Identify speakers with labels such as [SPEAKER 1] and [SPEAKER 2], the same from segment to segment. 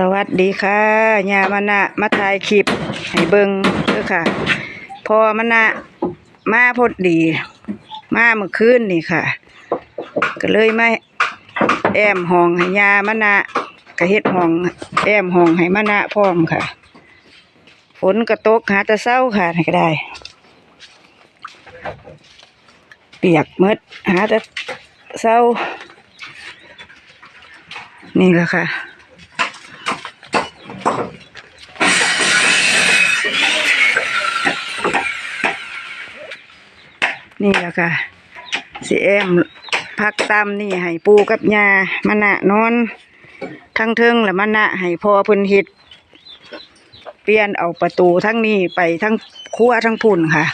[SPEAKER 1] สวัสดีค่ะยามานะมาถ่ายคลิปให้เบิงเด้อค่ะ พอมานะมาพอดี มาเมื่อคืนนี่ค่ะ ก็เลยไมาแอมห้องให้ยามานะก็เฮ็ดห้องแอมห้องให้มานะพร้อมค่ะ ฝนก็ตกหาต่เศร้าค่ะก็ได้ เปียกหมดหาต่เศร้า นี่แหละค่ะ นี่แหละค่ะสิแอมพักตามนี่ให้ปูกับยามันะนอน ทั้งเทิงและมันะให้พอเพิ่นเฮ็ดเปลี่ยนเอาประตูทั้งนี้ไปทั้งครัวทั้งพุ่นค่ะ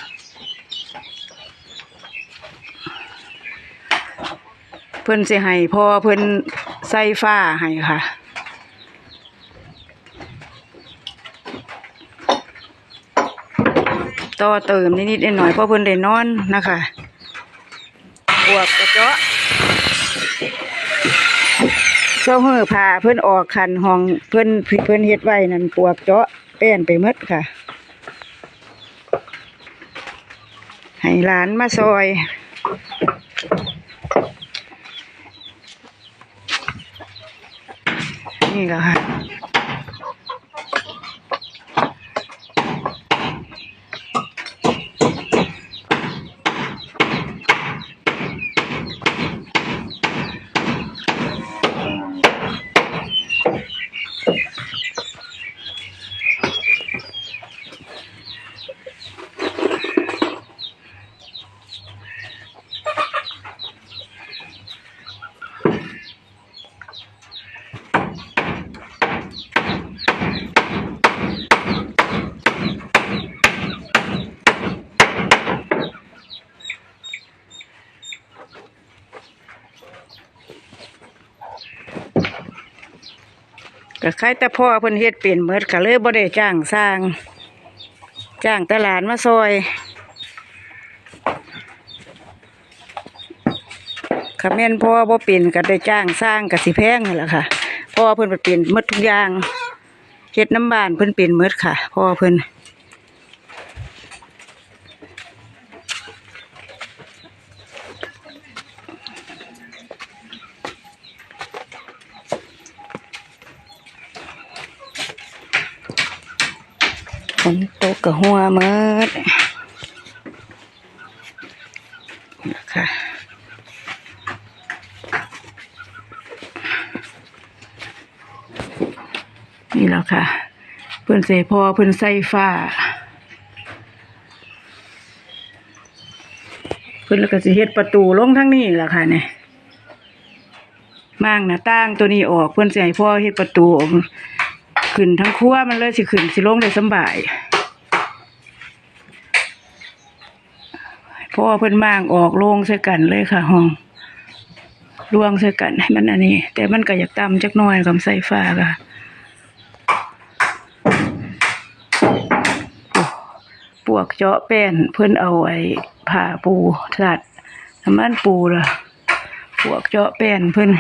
[SPEAKER 1] เพิ่นสิให้พอเพิ่นใส่ฟ้าให้ค่ะ ต่อเติมนิดๆหน่อยๆเพราะเพิ่นได้นอนนะคะบวกกระเจาะเจ้าหื้อผ่าเพิ่นออกคันห้องเพิ่นเพิ่นเฮ็ดไว้นั่นปวกเจาะแป้นไปหมดค่ะ ให้หลานมาซอยนี่แหละค่ะ ก็ใครแต่พ่อเพิ่นเฮ็ดเป็นเมิดก็เลยบ่ได้จ้างสร้าง จ้างตลาดมาซอยขแม่นพ่อบ่เป็นก็ได้จ้างสร้างก็สิแพงนี่แหละค่ะพ่อเพิ่นเป็นเป็นเมดทุกอย่างเฮ็ดน้ำบานเพิ่นเป็นหมดค่ะพ่อเพิ่น ฝนตกกับหัวหมดนะคะนี่แล้วค่ะ เพิ่อนใส่พอเพิ่อนใส่ฟ้า เพิ่อนแล้วก็สิเฮ็ดประตูลงทั้งนี้แหละค่ะเนี่ยมั่งน้าต่างตัวนี้ออกเพิ่อนสิให้พ่อเฮ็ดประตูออก ขึ้นทั้งครัวมันเลยสิขึ้นสิลงได้สบายพ่อเพิ่นมางออกลงใส่กันเลยค่ะห้องลวงใส่กันให้มันอันนี้ แต่มันก็อยากต่ำจักหน่อยกับใส่ฟ้าค่ะปวกเจาะแป้นเพิ่นเอาไอ้ผ่าปูสัตว์น้ำมันปูล่ะ ปวกเจาะแป้นเพิ่น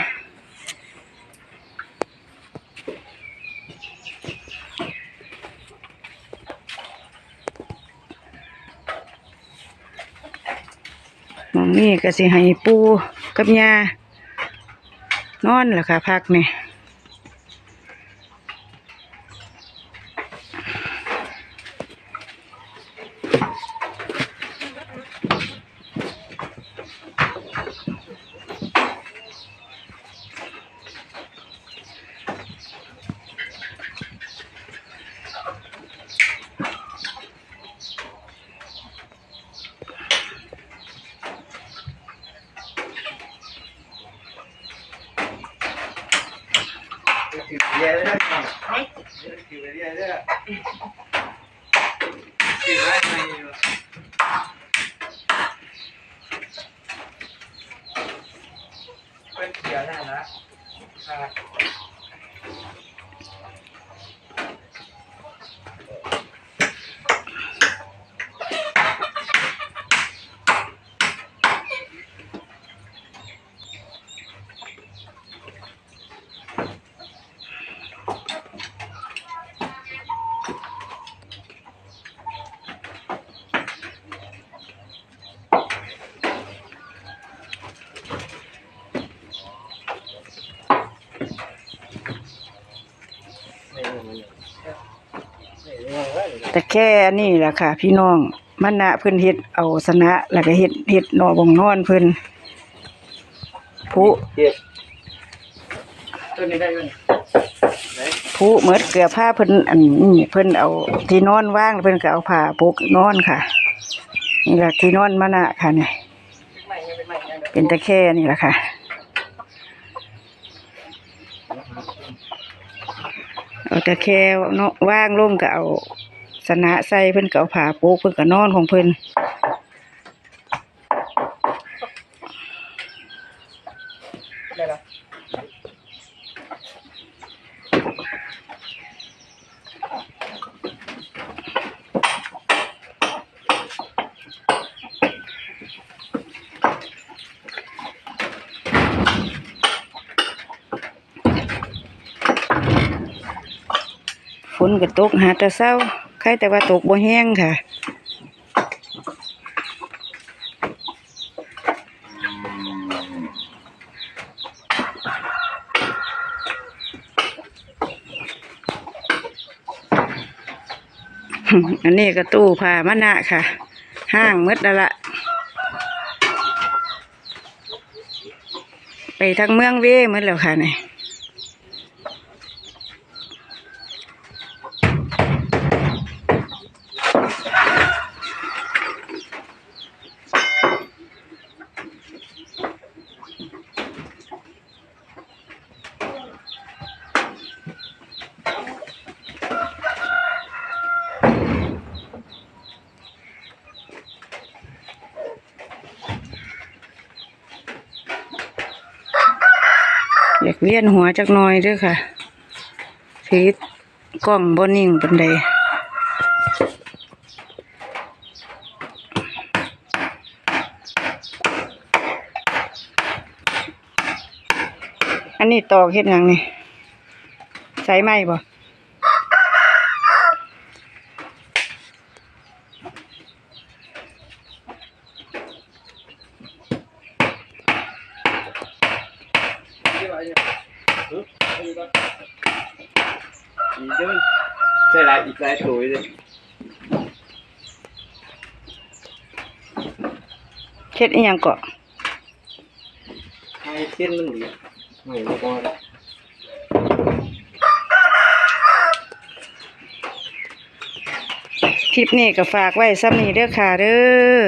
[SPEAKER 1] องนี่ก็สิให้ปูกับยานอนแหละค่ะพักนี่
[SPEAKER 2] เแต่
[SPEAKER 1] แค่อันนี้แหละค่ะ พี่น้องมันนะเพิ่นเฮ็ดเอาสนะแล้วก็เฮ็ดเฮ็ดนอบ่งนอนเพิ่นผู้
[SPEAKER 2] เจ็บตัวนี้ได้ยัง
[SPEAKER 1] ผู้เหมือดเกลือผ้าเพิ่นอันนี้เพิ่นเอาที่นอนว่างเพิ่นก็เอาผ้าปุกนอนค่ะนี่แหละที่นอนมันนะค่ะเนี่ยเป็นตะแค่นี่แหละค่ะเอาตะแค่เนาะว่างลงก็เอา สนะใส่เพิ่นก็เอาผ้าปุกเพิ่นก็นอนของเพิ่น
[SPEAKER 2] ได้แล้ว
[SPEAKER 1] ฝนก็ตกหาแต่เช้า ใครแต่ว่าตกบ่แห้งค่ะอันนี้ก็ตู้ผ้ามะนะค่ะ ห้างหมืดแล้วละไปทางเมืองเว้หมืดแล้วค่ะเนี่ย อยากเวียนหัวจักหน่อยด้วยค่ะถือกล้องบนนิ่งบันไดอันนี้ตอกเฮ็ดหยังนี่ใส่ไหมบ่
[SPEAKER 2] อีกเด้อใช่หลายอีกหลายตัวเลย
[SPEAKER 1] เฮ็ดอีหยังเกาะ
[SPEAKER 2] ให้เส้นมันดีไม่รู้ว่า
[SPEAKER 1] คลิปนี้ก็ฝากไว้ซ้ำนี้เด้อค่ะเด้อ